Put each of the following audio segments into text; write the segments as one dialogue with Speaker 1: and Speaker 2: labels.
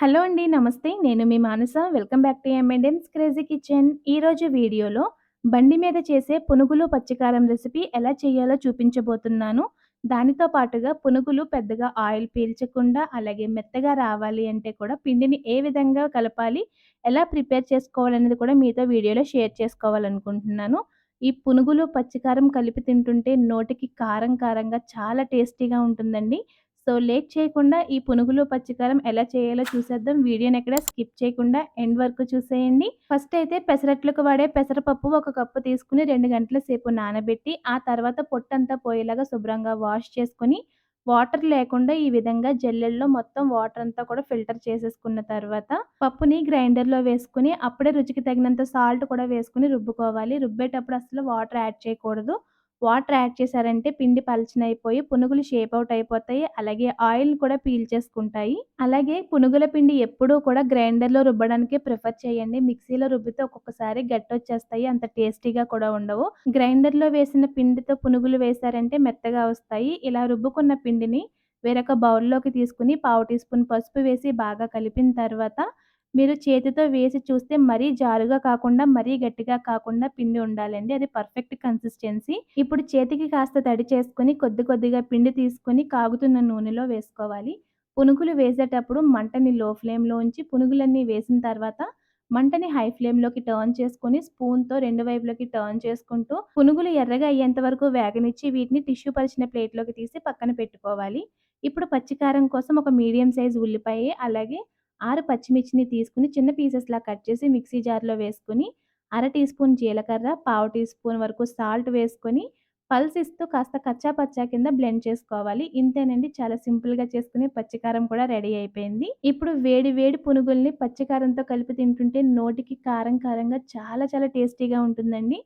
Speaker 1: Hello అండి. నమస్తే. నేను మీ మానస. వెల్కమ్ బ్యాక్ టు ఎంఎండెన్స్ క్రేజీ కిచెన్. ఈరోజు వీడియోలో బండి మీద చేసే పునుగులు పచ్చికారం రెసిపీ ఎలా చేయాలో చూపించబోతున్నాను. దానితో పాటుగా పునుగులు పెద్దగా ఆయిల్ పీల్చకుండా అలాగే మెత్తగా రావాలి అంటే కూడా పిండిని ఏ విధంగా కలపాలి, ఎలా ప్రిపేర్ చేసుకోవాలనేది కూడా మీతో వీడియోలో షేర్ చేసుకోవాలనుకుంటున్నాను. ఈ పునుగులు పచ్చికారం కలిపి తింటుంటే నోటికి కారం కారంగా చాలా టేస్టీగా ఉంటుందండి. సో లేట్ చేయకుండా ఈ పునుగులు పచ్చికారం ఎలా చేయాలో చూసేద్దాం. వీడియోని ఎక్కడ స్కిప్ చేయకుండా ఎండ్ వరకు చూసేయండి. ఫస్ట్ అయితే పెసరట్లకు వాడే పెసరపప్పు ఒక కప్పు తీసుకుని రెండు గంటల సేపు నానబెట్టి ఆ తర్వాత పొట్టంతా పోయేలాగా శుభ్రంగా వాష్ చేసుకుని వాటర్ లేకుండా ఈ విధంగా జల్లెల్లో మొత్తం వాటర్ అంతా కూడా ఫిల్టర్ చేసేసుకున్న తర్వాత పప్పుని గ్రైండర్లో వేసుకుని అప్పుడే రుచికి తగినంత సాల్ట్ కూడా వేసుకుని రుబ్బుకోవాలి. రుబ్బేటప్పుడు అసలు వాటర్ యాడ్ చేయకూడదు. వాటర్ యాడ్ చేశారంటే పిండి పలచనైపోయి పునుగులు షేప్ అవుట్ అయిపోతాయి. అలాగే ఆయిల్ కూడా పీల్చేసుకుంటాయి అలాగే పునుగుల పిండి ఎప్పుడూ కూడా గ్రైండర్లో రుబ్బడానికి ప్రిఫర్ చేయండి. మిక్సీలో రుబ్బితే ఒక్కొక్కసారి గట్టొచ్చేస్తాయి. అంత టేస్టీగా కూడా ఉండవు. గ్రైండర్లో వేసిన పిండితో పునుగులు వేశారంటే మెత్తగా వస్తాయి. ఇలా రుబ్బుకున్న పిండిని వేరొక బౌల్లోకి తీసుకుని పావు టీ స్పూన్ పసుపు వేసి బాగా కలిపిన తర్వాత మీరు చేతితో వేసి చూస్తే మరీ జారుగా కాకుండా మరీ గట్టిగా కాకుండా పిండి ఉండాలండి. అది పర్ఫెక్ట్ కన్సిస్టెన్సీ. ఇప్పుడు చేతికి కాస్త తడి చేసుకుని కొద్ది కొద్దిగా పిండి తీసుకుని కాగుతున్న నూనెలో వేసుకోవాలి. పునుగులు వేసేటప్పుడు మంటని లో ఫ్లేమ్లో ఉంచి పునుగులన్నీ వేసిన తర్వాత మంటని హై ఫ్లేమ్లోకి టర్న్ చేసుకుని స్పూన్తో రెండు వైపులకి టర్న్ చేసుకుంటూ పునుగులు ఎర్రగా అయ్యేంత వరకు వేగనిచ్చి వీటిని టిష్యూ పరిచిన ప్లేట్లోకి తీసి పక్కన పెట్టుకోవాలి. ఇప్పుడు పచ్చికారం కోసం ఒక మీడియం సైజ్ ఉల్లిపాయ అలాగే ఆరు పచ్చిమిర్చిని తీసుకుని చిన్న పీసెస్లా కట్ చేసి మిక్సీ జార్లో వేసుకుని అర టీ స్పూన్ జీలకర్ర పావు టీ స్పూన్ వరకు సాల్ట్ వేసుకొని పల్స్ ఇస్తూ కాస్త కచ్చా పచ్చా కింద బ్లెండ్ చేసుకోవాలి. ఇంతేనండి చాలా సింపుల్గా చేసుకునే పచ్చికారం కూడా రెడీ అయిపోయింది. ఇప్పుడు వేడి వేడి పునుగుల్ని పచ్చికారంతో కలిపి తింటుంటే నోటికి కారం కారంగా చాలా చాలా టేస్టీగా ఉంటుందండి.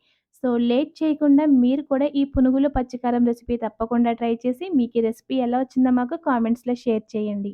Speaker 1: సో లేట్ చేయకుండా మీరు కూడా ఈ పునుగులు పచ్చికారం రెసిపీ తప్పకుండా ట్రై చేసి మీకు ఈ రెసిపీ ఎలా వచ్చిందో మాకు కామెంట్స్లో షేర్ చేయండి.